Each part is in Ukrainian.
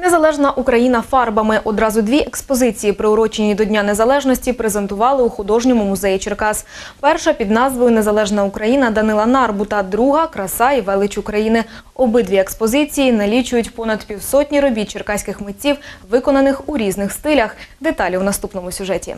Незалежна Україна фарбами. Одразу дві експозиції, приурочені до Дня Незалежності, презентували у художньому музеї Черкас. Перша під назвою Незалежна Україна Данила Нарбута, друга Краса і велич України. Обидві експозиції налічують понад півсотні робіт черкаських митців, виконаних у різних стилях. Деталі у наступному сюжеті.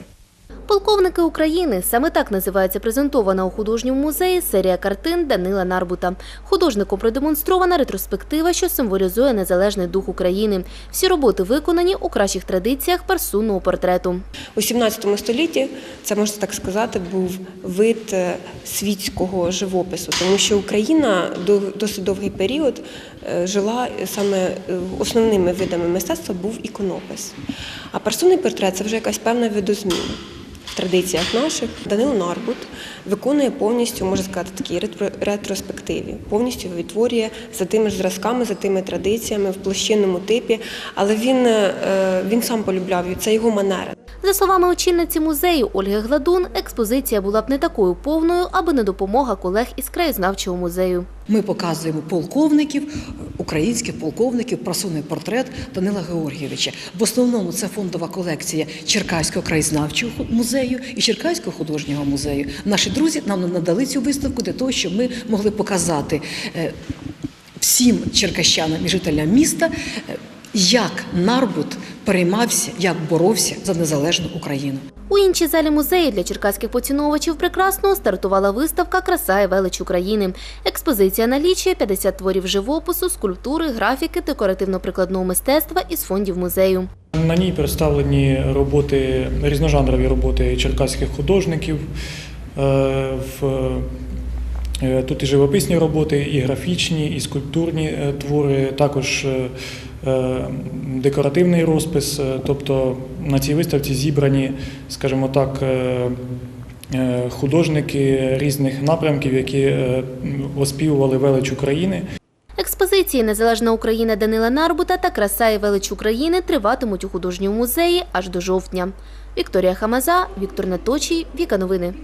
Полковники України саме так називається презентована у художньому музеї серія картин Данила Нарбута. Художником продемонстрована ретроспектива, що символізує незалежний дух України. Всі роботи виконані у кращих традиціях персонного портрету. У 17 столітті це можна так сказати, був вид е, світського живопису, тому що Україна до- досить довгий період е, жила саме е, основними видами мистецтва був іконопис. А персонний портрет це вже якась певна видозміна. Традиціях наших Данило Нарбут виконує повністю, можна сказати, такі ретро- ретроспективі, повністю відтворює за тими зразками, за тими традиціями в площинному типі, але він, е, він сам полюбляв це його манера. За словами очільниці музею Ольги Гладун, експозиція була б не такою повною, аби не допомога колег із краєзнавчого музею. Ми показуємо полковників, українських полковників, просунний портрет Данила Георгійовича. В основному це фондова колекція Черкаського краєзнавчого музею і Черкаського художнього музею. Наші друзі нам надали цю виставку для того, щоб ми могли показати е, всім черкащанам і жителям міста, е, як Нарбут переймався, як боровся за незалежну Україну. У іншій залі музею для черкаських поціновувачів прекрасного стартувала виставка Краса і велич України. Експозиція налічує 50 творів живопису, скульптури, графіки, декоративно-прикладного мистецтва із фондів музею. На ній представлені роботи, різножанрові роботи черкаських художників. Е, в- Тут і живописні роботи, і графічні, і скульптурні е, твори, також е, е, декоративний розпис. Е, Тобто на цій виставці зібрані, скажімо так, е, е, художники різних напрямків, які е, оспівували велич України. Експозиції Незалежна Україна Данила Нарбута та Краса і велич України триватимуть у художньому музеї аж до жовтня. Вікторія Хамаза, Віктор Наточій, Віка Новини.